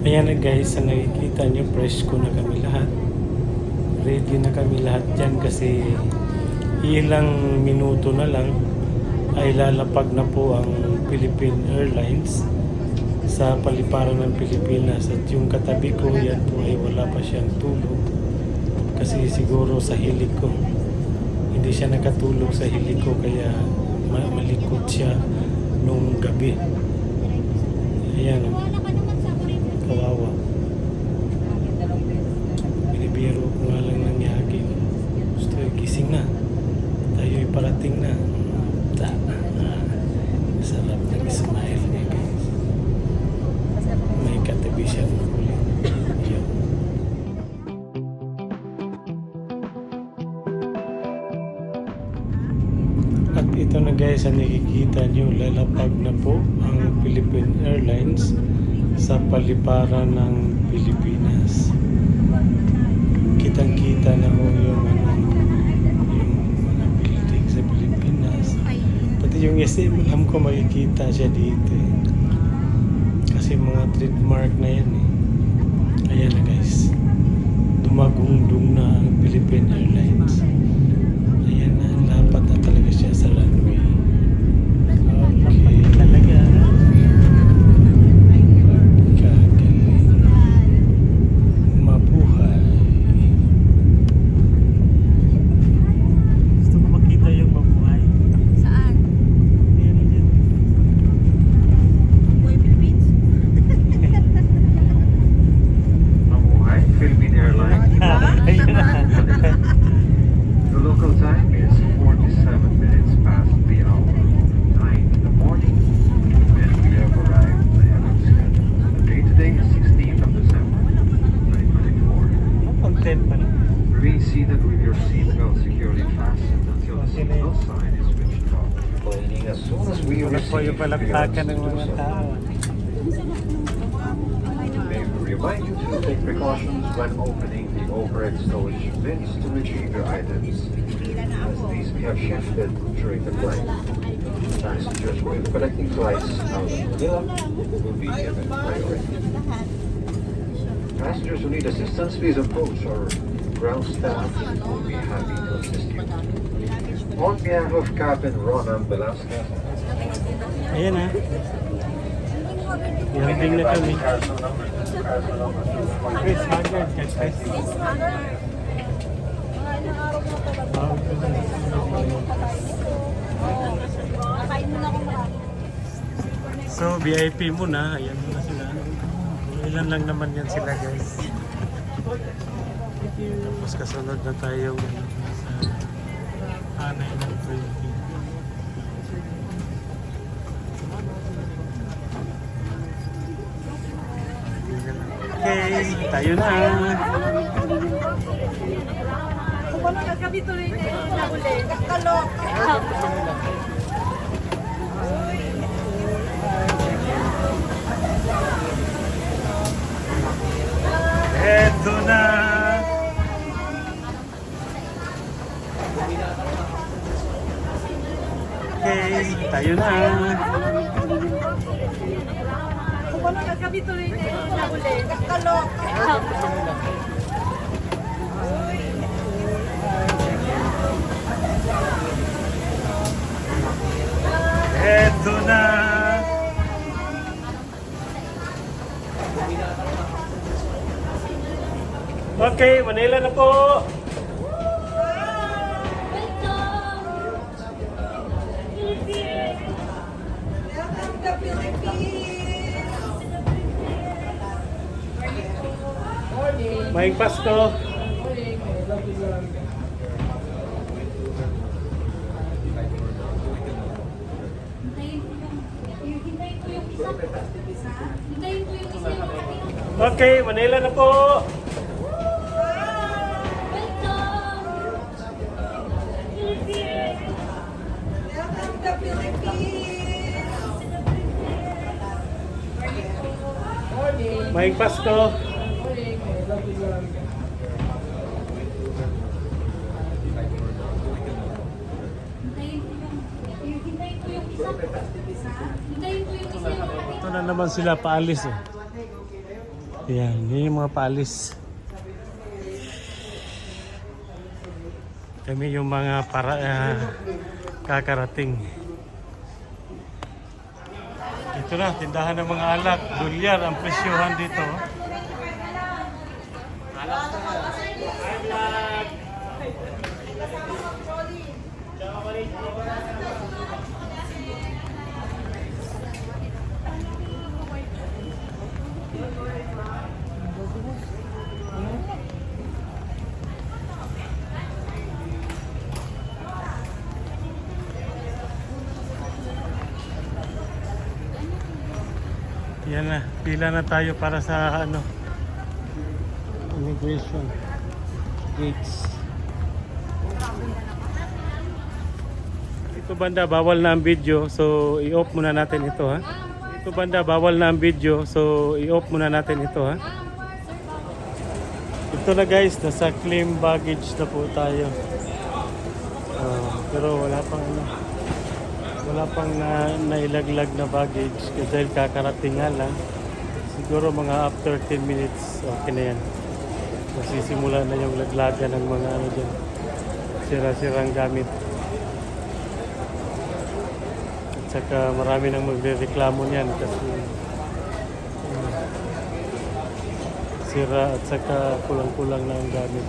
Ayan na guys, sa nakikita nyo, fresh ko na kami lahat. Ready na kami lahat dyan kasi ilang minuto na lang ay lalapag na po ang Philippine Airlines sa paliparan ng Pilipinas. At yung katabi ko yan po ay wala pa siyang tulog. Kasi siguro sa hilig ko hindi siya nakatulog sa hilig ko kaya ma- malikot siya nung gabi. Ayan ito na guys, ang nakikita nyo, lalapag na po ang Philippine Airlines sa paliparan ng Pilipinas. Kitang-kita na ho yung, ano, yung mga building sa Pilipinas. Pati yung SM, alam ko makikita siya dito eh. Kasi mga trademark na yan eh. Ayan na guys. Dumagungdong na ang Philippine Airlines. 2024. Content. Remain seated with your seatbelt securely fastened until the seatbelt sign is switched off. Cleaning as soon as we po yung receive palakpakan ng mga clearance to do so. tao. May we remind you to take precautions when opening the overhead storage bins to retrieve your items, as these may have shifted during the flight. Passengers with connecting flights out of Manila will be given priority. Passengers who need assistance, please approach our ground staff will be happy to assist you. On behalf of Captain Ronan Velasquez, Ayan na. Landing na kami. Chris Haggard ka, Chris. Mo. So, VIP muna. Ayan sila. Ilan lang naman yan sila, guys. Tapos kasunod na tayo ano, sa hanay ng 20. Okay, tayo na. Kung ano kagabi tuloy na yun na uli. Kakalok. Eto na! Okay, tayo na. Kung ano kagabi tuloy na yun na uli. Kakalok. Eto na! Okay, Manila na po! Maing Pasko! Okay, Manila na po! Maing Pasko! Ito na naman sila paalis eh. Yan, yun yung mga paalis. Kami yung mga para ah, kakarating. Ito na, tindahan ng mga alak. Dolyar ang presyohan dito. Yan na, pila na tayo para sa ano immigration gates. Ito banda, bawal na ang video, so i-off muna natin ito ha. Ito banda, bawal na ang video, so i-off muna natin ito ha. Ito na guys, nasa claim baggage na po tayo. Ah, pero wala pang ano, wala pang na, nailaglag na baggage kasi dahil kakarating nga lang. Siguro mga after 10 minutes, okay na yan. Masisimula na yung laglagan ng mga ano dyan, sira-sirang gamit. At saka marami nang magre-reklamo niyan kasi uh, sira at saka kulang-kulang na ang gamit.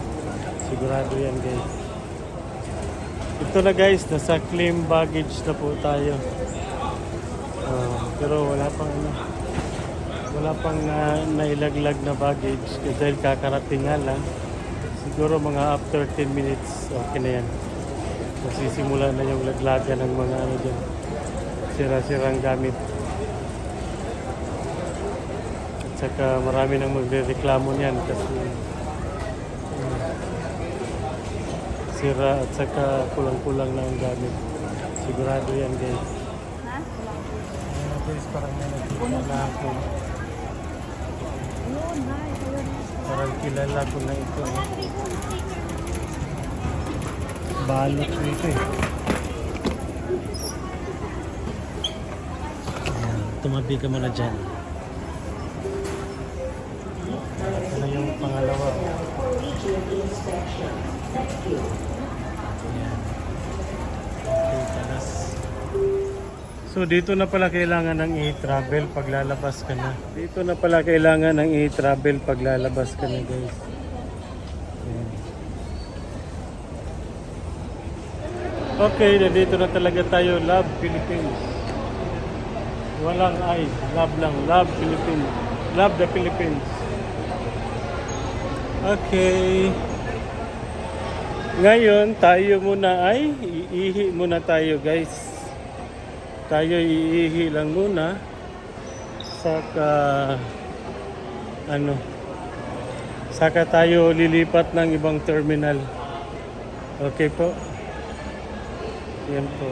Sigurado yan guys. Ito na guys, nasa claim baggage na po tayo. Ah, pero wala pang ano, wala pang na, nailaglag na baggage kasi dahil kakarating nga lang. Siguro mga after 10 minutes, okay na yan. Masisimula na yung laglagan ng mga ano dyan, sira-sirang gamit. At saka marami nang magre-reklamo niyan kasi uh, sira at saka kulang-kulang na ang gamit. Sigurado yan guys. Ayan guys, parang may nakita na ako. Parang kilala ko na ito. Eh. Balot ko ito eh. Tumabi ka muna dyan. So dito na pala kailangan ng i-travel pag lalabas ka na. Dito na pala kailangan ng i-travel pag lalabas ka na guys. Okay, nandito na talaga tayo. Love Philippines. Walang I. Love lang. Love Philippines. Love the Philippines. Okay. Ngayon, tayo muna ay iihi muna tayo guys. Tayo iihi lang muna. Saka ano saka tayo lilipat ng ibang terminal. Okay po. Yan po.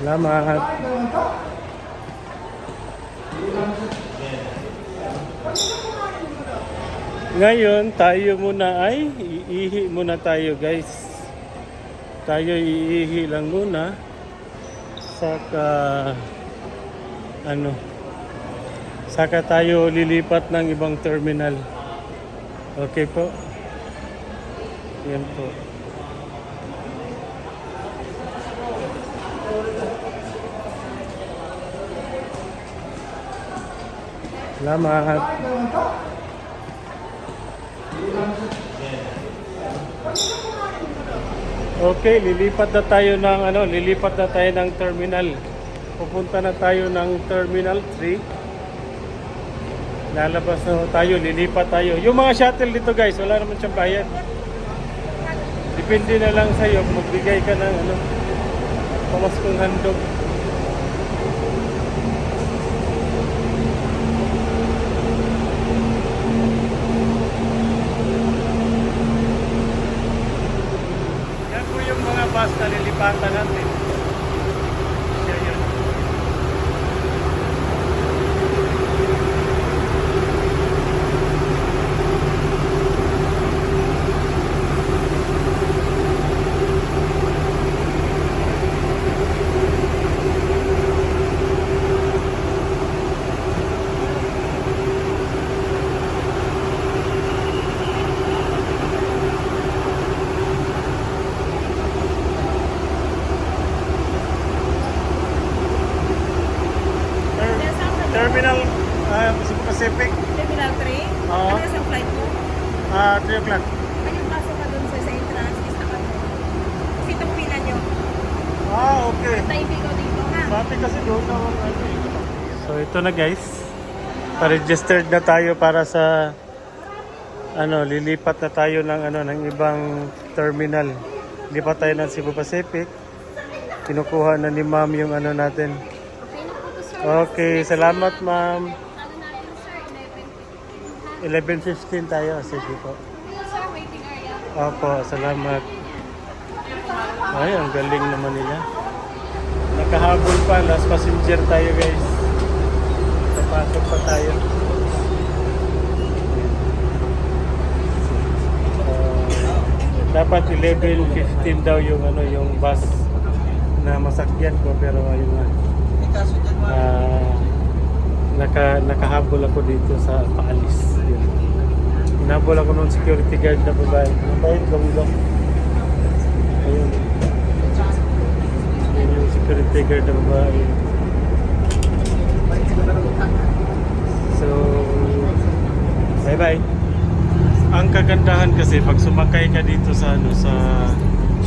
Salamat. Ngayon, tayo muna ay iihi muna tayo guys. Tayo iihi lang muna. Saka ano saka tayo lilipat ng ibang terminal. Okay po. Yan po. Salamat. Okay, lilipat na tayo ng ano, lilipat na tayo ng terminal. Pupunta na tayo ng terminal 3. Lalabas na tayo, lilipat tayo. Yung mga shuttle dito guys, wala naman siyang bayad. Depende na lang sa'yo, magbigay ka ng ano, pamaskong handog. Yan po yung mga bus na lilipatan Pacific. Terminal 3? Oo. Ano yung flight mo? Ah, uh, 3 o'clock. Ano pasok ka dun sir, sa entrance? Is naka Kasi tupinan nyo. Ah, okay. Timing ko dito ha. Dati kasi doon na ako. Ano eh. So ito na guys. Pa-registered na tayo para sa ano, lilipat na tayo ng ano ng ibang terminal. Lipat tayo ng Cebu Pacific. Kinukuha na ni Ma'am yung ano natin. Okay, salamat Ma'am. Ano natin sir? 11.15 11.15 tayo. Sige po. Sir, waiting area. Opo, salamat. Ay, ang galing naman nila. Nakahabol pa, last passenger tayo guys. Papasok pa tayo. Uh, dapat 11.15 daw yung ano yung bus na masakyan ko pero ayun nga. Ah, naka nakahabol ako dito sa paalis. Yun. Inabol ako ng security guard na babae. Mabait lang. Ayun. Yun yung security guard na babae. So, bye-bye. Ang kagandahan kasi pag sumakay ka dito sa ano sa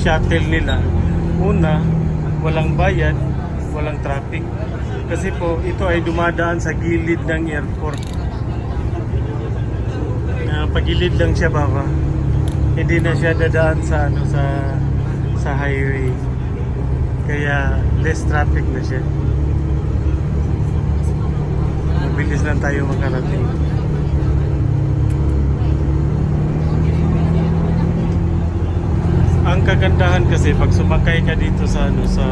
shuttle nila, una, walang bayad, walang traffic. Kasi po, ito ay dumadaan sa gilid ng airport. Na pagilid lang siya baka. Hindi na siya dadaan sa ano sa sa highway. Kaya less traffic na siya. Mabilis lang tayo makarating. Ang kagandahan kasi pag sumakay ka dito sa ano sa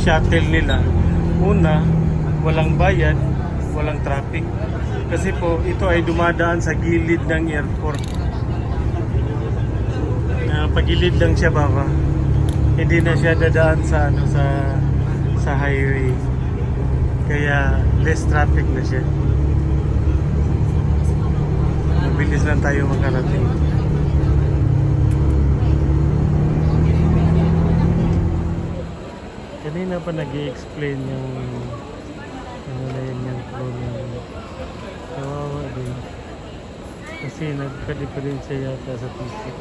shuttle nila, una, walang bayad, walang traffic. Kasi po ito ay dumadaan sa gilid ng airport. Na pagilid lang siya baka. Hindi na siya dadaan sa ano sa sa highway. Kaya less traffic na siya. Mabilis lang tayo makarating. Kanina pa nag explain yung ano na yun yung crew na kawawa din. Kasi nagka-diferensya yata sa ticket.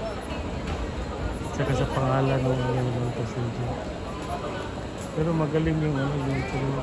Tsaka sa pangalan ng yung passenger. Pero magaling yung ano yung crew.